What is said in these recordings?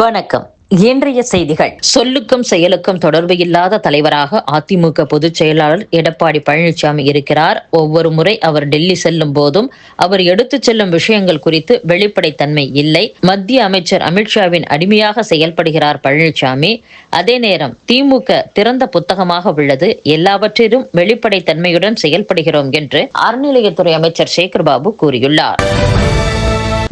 வணக்கம். இன்றைய செய்திகள். சொல்லுக்கும் செயலுக்கும் தொடர்பு இல்லாத தலைவராக அதிமுக பொதுச் செயலாளர் எடப்பாடி பழனிசாமி இருக்கிறார். ஒவ்வொரு முறை அவர் டெல்லி செல்லும் போதும் அவர் எடுத்துச் செல்லும் விஷயங்கள் குறித்து வெளிப்படைத்தன்மை இல்லை. மத்திய அமைச்சர் அமித்ஷாவின் அடிமையாக செயல்படுகிறார் பழனிசாமி அதே நேரம் திமுக திறந்த புத்தகமாக உள்ளது. எல்லாவற்றிலும் வெளிப்படைத்தன்மையுடன் செயல்படுகிறோம் என்று அறநிலையத்துறை அமைச்சர் சேகர்பாபு கூறியுள்ளார்.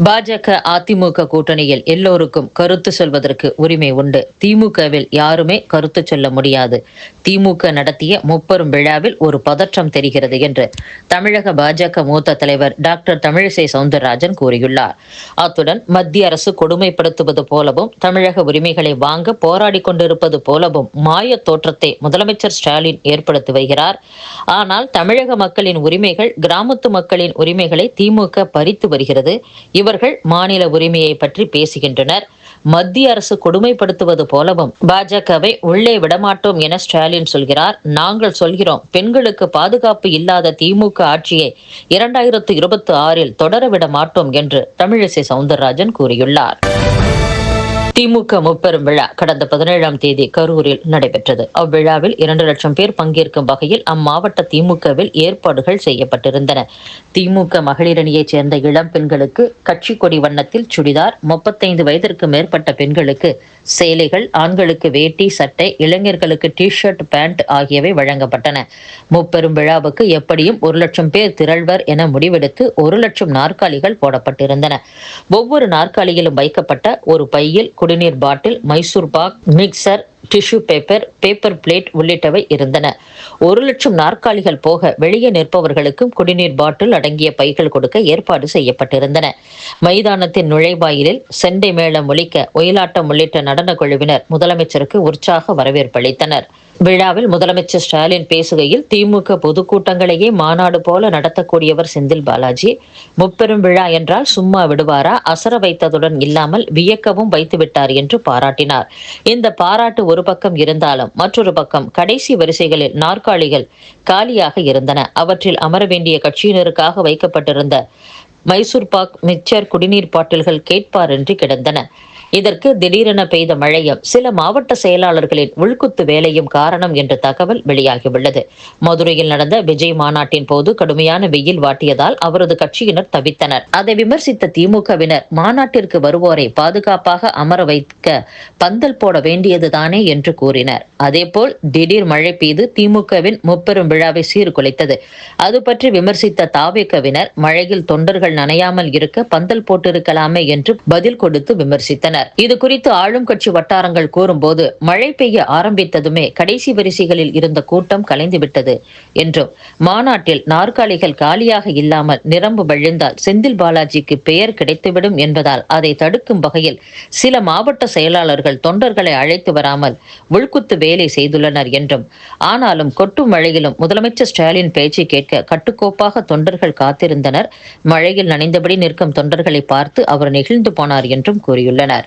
பாஜக அதிமுக கூட்டணியில் எல்லோருக்கும் கருத்து சொல்வதற்கு உரிமை உண்டு. திமுகவில் யாருமே கருத்து சொல்ல முடியாது. திமுக நடத்திய முப்பெரும் விழாவில் ஒரு பதற்றம் தெரிகிறது என்று தமிழக பாஜக மூத்த தலைவர் டாக்டர் தமிழிசை சவுந்தரராஜன் கூறியுள்ளார். அத்துடன் மத்திய அரசு கொடுமைப்படுத்துவது போலவும் தமிழக உரிமைகளை வாங்க போராடி கொண்டிருப்பது போலவும் மாய தோற்றத்தை முதலமைச்சர் ஸ்டாலின் ஏற்படுத்தி வருகிறார் ஆனால் தமிழக மக்களின் உரிமைகள் கிராமத்து மக்களின் உரிமைகளை திமுக பறித்து வருகிறது. இவர்கள் மாநில உரிமையை பற்றி பேசுகின்றனர். மத்திய அரசு கொடுமைப்படுத்துவது போலவும் பாஜகவை உள்ளே விடமாட்டோம் என ஸ்டாலின் சொல்கிறார். நாங்கள் சொல்கிறோம் பெண்களுக்கு பாதுகாப்பு இல்லாத திமுக ஆட்சியை இரண்டாயிரத்து இருபத்தி ஆறில் தொடர விட மாட்டோம் என்று தமிழிசை சவுந்தரராஜன் கூறியுள்ளார். திமுக முப்பெரும் விழா கடந்த பதினேழாம் தேதி கரூரில் நடைபெற்றது. அவ்விழாவில் இரண்டு லட்சம் பேர் பங்கேற்கும் வகையில் அம்மாவட்ட திமுகவில் ஏற்பாடுகள் செய்யப்பட்டிருந்தன. திமுக மகளிரணியைச் சேர்ந்த இளம் பெண்களுக்கு கட்சி கொடி வண்ணத்தில் சுடிதார் முப்பத்தைந்து வயதிற்கு மேற்பட்ட பெண்களுக்கு சேலைகள் ஆண்களுக்கு வேட்டி சட்டை இளைஞர்களுக்கு டி ஷர்ட் பேண்ட் ஆகியவை வழங்கப்பட்டன. முப்பெரும் விழாவுக்கு எப்படியும் ஒரு லட்சம் பேர் திரள்வர் என முடிவெடுத்து ஒரு லட்சம் நாற்காலிகள் போடப்பட்டிருந்தன. ஒவ்வொரு நாற்காலியிலும் வைக்கப்பட்ட ஒரு பையில் குடிநீர் bottle Mysore pak mixture tissue paper paper plate உள்ளிட்டவை இருந்தன. ஒரு லட்சம் நாற்காலிகள் போக வெளியே நிற்பவர்களுக்கும் குடிநீர் பாட்டில் அடங்கிய பைகள் கொடுக்க ஏற்பாடு செய்யப்பட்டிருந்தன. மைதானத்தின் நுழைவாயிலில் செண்டை மேளம் ஒலிக்க ஒயிலாட்டம் உள்ளிட்ட நடன குழுவினர் முதலமைச்சருக்கு உற்சாக வரவேற்பளித்தனர் விழாவில் முதலமைச்சர் ஸ்டாலின் பேசுகையில் திமுக பொதுக்கூட்டங்களையே மாநாடு போல நடத்தக்கூடியவர் செந்தில் பாலாஜி. முப்பெரும் விழா என்றால் சும்மா விடுவாரா? அசர வைத்ததுடன் இல்லாமல் வியக்கவும் வைத்து விட்டார் என்று பாராட்டினார். இந்த பாராட்டு ஒரு பக்கம் இருந்தாலும் மற்றொரு பக்கம் கடைசி வரிசைகளில் நாற்காலிகள் காலியாக இருந்தன. அவற்றில் அமர வேண்டிய கட்சியினருக்காக வைக்கப்பட்டிருந்த மைசூர் பாக் மிச்சர் குடிநீர் பாட்டில்கள் கேட்பாரின்றி கிடந்தன. இதற்கு திடீரென பெய்த மழையும் சில மாவட்ட செயலாளர்களின் உள்குத்து வேலையும் காரணம் என்ற தகவல் வெளியாகியுள்ளது. மதுரையில் நடந்த விஜய் மாநாட்டின் போது கடுமையான வெயில் வாட்டியதால் அவரது கட்சியினர் தவித்தனர். அதை விமர்சித்த திமுகவினர் மாநாட்டிற்கு வருவோரை பாதுகாப்பாக அமர வைக்க பந்தல் போட வேண்டியதுதானே என்று கூறினர். அதேபோல் திடீர் மழை பெய்து திமுகவின் முப்பெரும் விழாவை சீர்குலைத்தது. அது பற்றி விமர்சித்த தாவேக்கவினர் மழையில் தொண்டர்கள் நனையாமல் இருக்க பந்தல் போட்டிருக்கலாமே என்று பதில் கொடுத்து விமர்சித்தனர். இது குறித்து ஆளும் கட்சி வட்டாரங்கள் கூறும்போது மழை பெய்ய ஆரம்பித்ததுமே கடைசி வரிசைகளில் இருந்த கூட்டம் கலைந்துவிட்டது என்றும் மாநாட்டில் நாற்காலிகள் காலியாக இல்லாமல் நிரம்பு வழிந்தால் செந்தில் பாலாஜிக்கு பெயர் கிடைத்துவிடும் என்பதால் அதை தடுக்கும் வகையில் சில மாவட்ட செயலாளர்கள் தொண்டர்களை அழைத்து வராமல் உள்குத்து வேலை செய்துள்ளனர் என்றும் ஆனாலும் கொட்டும் மழையிலும் முதலமைச்சர் ஸ்டாலின் பேச்சு கேட்க கட்டுக்கோப்பாக தொண்டர்கள் காத்திருந்தனர். மழையில் நனைந்தபடி நிற்கும் தொண்டர்களை பார்த்து அவர் நெகிழ்ந்து போனார் என்றும் கூறியுள்ளனர்.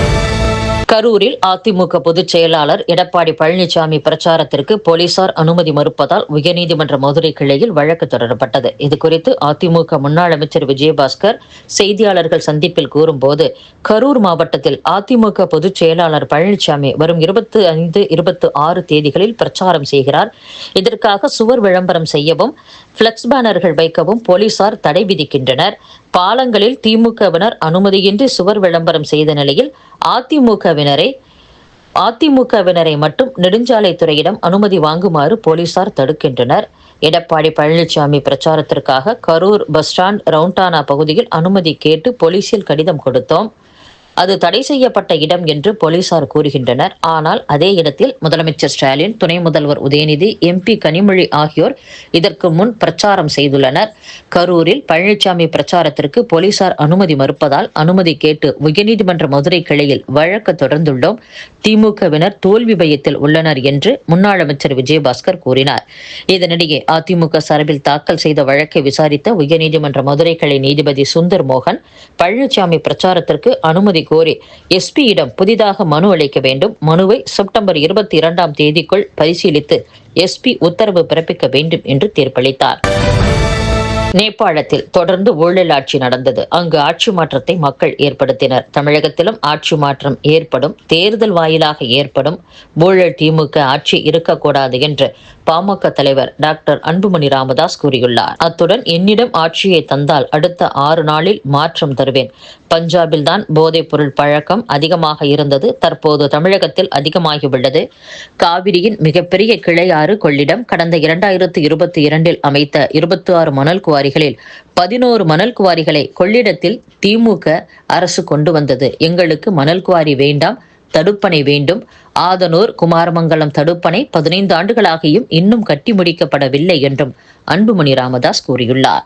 கரூரில் அதிமுக பொதுச் செயலாளர் எடப்பாடி பழனிசாமி பிரச்சாரத்திற்கு போலீசார் அனுமதி மறுப்பதால் உயர்நீதிமன்ற மதுரை கிளையில் வழக்கு தொடரப்பட்டது. இதுகுறித்து அதிமுக முன்னாள் அமைச்சர் விஜயபாஸ்கர் செய்தியாளர்கள் சந்திப்பில் கூறும்போது கரூர் மாவட்டத்தில் அதிமுக பொதுச் செயலாளர் பழனிசாமி வரும் இருபத்தி ஐந்து இருபத்தி ஆறு தேதிகளில் பிரச்சாரம் செய்கிறார். இதற்காக சுவர் விளம்பரம் செய்யவும் பிளக்ஸ் பேனர்கள் வைக்கவும் போலீசார் தடை விதிக்கின்றனர். பாலங்களில் திமுகவினர் அனுமதியின்றி சுவர் விளம்பரம் செய்த நிலையில் அதிமுகவினரை அதிமுகவினரை மட்டும் நெடுஞ்சாலைத்துறையிடம் அனுமதி வாங்குமாறு போலீசார் தடுக்கின்றனர். எடப்பாடி பழனிசாமி பிரச்சாரத்திற்காக கரூர் பஸ் ஸ்டாண்ட் ரவுண்டானா பகுதியில் அனுமதி கேட்டு போலீசில் கடிதம் கொடுத்தோம். அது தடை செய்யப்பட்ட இடம் என்று போலீசார் கூறுகின்றனர். ஆனால் அதே இடத்தில் முதலமைச்சர் ஸ்டாலின் துணை முதல்வர் உதயநிதி எம்பி கனிமொழி ஆகியோர் இதற்கு முன் பிரச்சாரம் செய்துள்ளனர். கரூரில் பழனிசாமி பிரச்சாரத்திற்கு போலீசார் அனுமதி மறுப்பதால் அனுமதி கேட்டு உயர்நீதிமன்ற மதுரை கிளையில் வழக்கு தொடர்ந்துள்ளோம். திமுகவினர் தோல்வி பயத்தில் உள்ளனர் என்று முன்னாள் அமைச்சர் விஜயபாஸ்கர் கூறினார். இதனிடையே அதிமுக சார்பில் தாக்கல் செய்த வழக்கை விசாரித்த உயர்நீதிமன்ற மதுரை கிளை நீதிபதி சுந்தர் மோகன் பழனிசாமி பிரச்சாரத்திற்கு அனுமதி கோரி எஸ்பியிடம் புதிதாக மனு அளிக்க வேண்டும். மனுவை செப்டம்பர் இருபத்தி இரண்டாம் தேதிக்குள் பரிசீலித்து எஸ்பி உத்தரவு பிறப்பிக்க வேண்டும் என்று தீர்ப்பளித்தார். நேபாளத்தில் தொடர்ந்து ஊழல் ஆட்சி நடந்தது. அங்கு ஆட்சி மாற்றத்தை மக்கள் ஏற்படுத்தினர். தமிழகத்திலும் ஆட்சி மாற்றம் ஏற்படும். தேர்தல் வாயிலாக ஏற்படும். ஊழல் திமுக ஆட்சி இருக்கக்கூடாது என்று பாமக தலைவர் டாக்டர் அன்புமணி ராமதாஸ் கூறியுள்ளார். அத்துடன் என்னிடம் ஆட்சியை தந்தால் அடுத்த ஆறு நாளில் மாற்றம் தருவேன். பஞ்சாபில் தான் போதைப் பொருள் பழக்கம் அதிகமாக இருந்தது. தற்போது தமிழகத்தில் அதிகமாகியுள்ளது. காவிரியின் மிகப்பெரிய கிளையாறு கொள்ளிடம் கடந்த இரண்டாயிரத்து இருபத்தி இரண்டில் அமைத்த இருபத்தி ஆறு மணல் குவாரிகளில் பதினோரு மணல் குவாரிகளை கொள்ளிடத்தில் திமுக அரசு கொண்டு வந்தது. எங்களுக்கு மணல் குவாரி வேண்டாம். தடுப்பணை வேண்டும். ஆதனூர் குமாரமங்கலம் தடுப்பணை பதினைந்து ஆண்டுகளாகியும் இன்னும் கட்டி முடிக்கப்படவில்லை என்றும் அன்புமணி ராமதாஸ் கூறியுள்ளார்.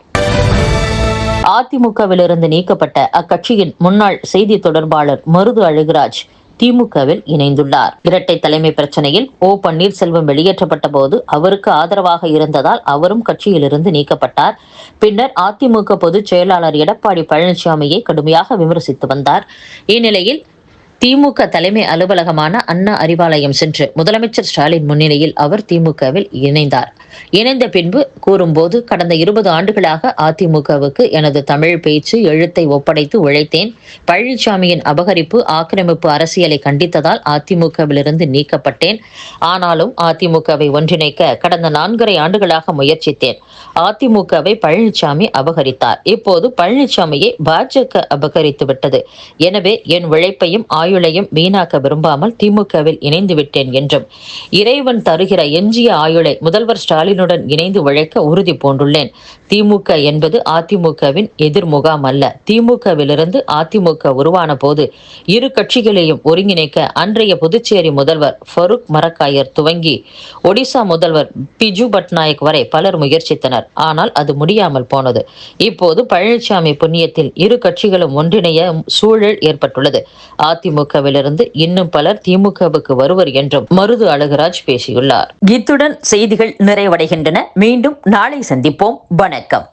அதிமுகவிலிருந்து நீக்கப்பட்ட அக்கட்சியின் முன்னாள் செய்தி தொடர்பாளர் மருது அழகுராஜ் திமுகவில் இணைந்துள்ளார். இரட்டை தலைமை பிரச்சனையில் ஓ பன்னீர்செல்வம் வெளியேற்றப்பட்ட போது அவருக்கு ஆதரவாக இருந்ததால் அவரும் கட்சியிலிருந்து நீக்கப்பட்டார். பின்னர் அதிமுக பொதுச் செயலாளர் எடப்பாடி பழனிசாமியை கடுமையாக விமர்சித்து வந்தார். இந்நிலையில் திமுக தலைமை அலுவலகமான அண்ணா அறிவாலயம் சென்று முதலமைச்சர் ஸ்டாலின் முன்னிலையில் அவர் திமுகவில் இணைந்தார். இணைந்த பின்பு கூறும்போது கடந்த இருபது ஆண்டுகளாக அதிமுகவுக்கு எனது தமிழ் பேச்சு எழுத்தை ஒப்படைத்து உழைத்தேன். பழனிசாமியின் அபகரிப்பு ஆக்கிரமிப்பு அரசியலை கண்டித்ததால் அதிமுகவிலிருந்து நீக்கப்பட்டேன். ஆனாலும் அதிமுகவை ஒன்றிணைக்க கடந்த நான்கரை ஆண்டுகளாக முயற்சித்தேன். அதிமுகவை பழனிசாமி அபகரித்தார். இப்போது பழனிசாமியை பாஜக அபகரித்து விட்டது எனவே என் உழைப்பையும் ஆயுளையும் வீணாக்க விரும்பாமல் திமுகவில் இணைந்து விட்டேன் என்றும். இறைவன் தருகிற எஞ்சிய ஆயுளை முதல்வர் ஸ்டாலினுடன் இணைந்து உழைக்க உறுதி பூண்டுள்ளேன். திமுக என்பது அதிமுகவின் எதிர்முகாம் அல்ல. திமுகவிலிருந்து அதிமுக உருவான போது இரு கட்சிகளையும் ஒருங்கிணைக்க அன்றைய புதுச்சேரி முதல்வர் ஃபருக் மரக்காயர் துவங்கி ஒடிசா முதல்வர் பிஜு பட்நாயக் வரை பலர் முயற்சித்தனர். ஆனால் அது முடியாமல் போனது. இப்போது பழனிசாமி புண்ணியத்தில் இரு கட்சிகளும் ஒன்றிணைய சூழல் ஏற்பட்டுள்ளது. அதிமுக அதிமுகவிலிருந்து இன்னும் பலர் திமுகவுக்கு வருவர் என்றும் மருது அழகராஜ் பேசியுள்ளார். இத்துடன் செய்திகள் நிறைவடைகின்றன. மீண்டும் நாளை சந்திப்போம். வணக்கம்.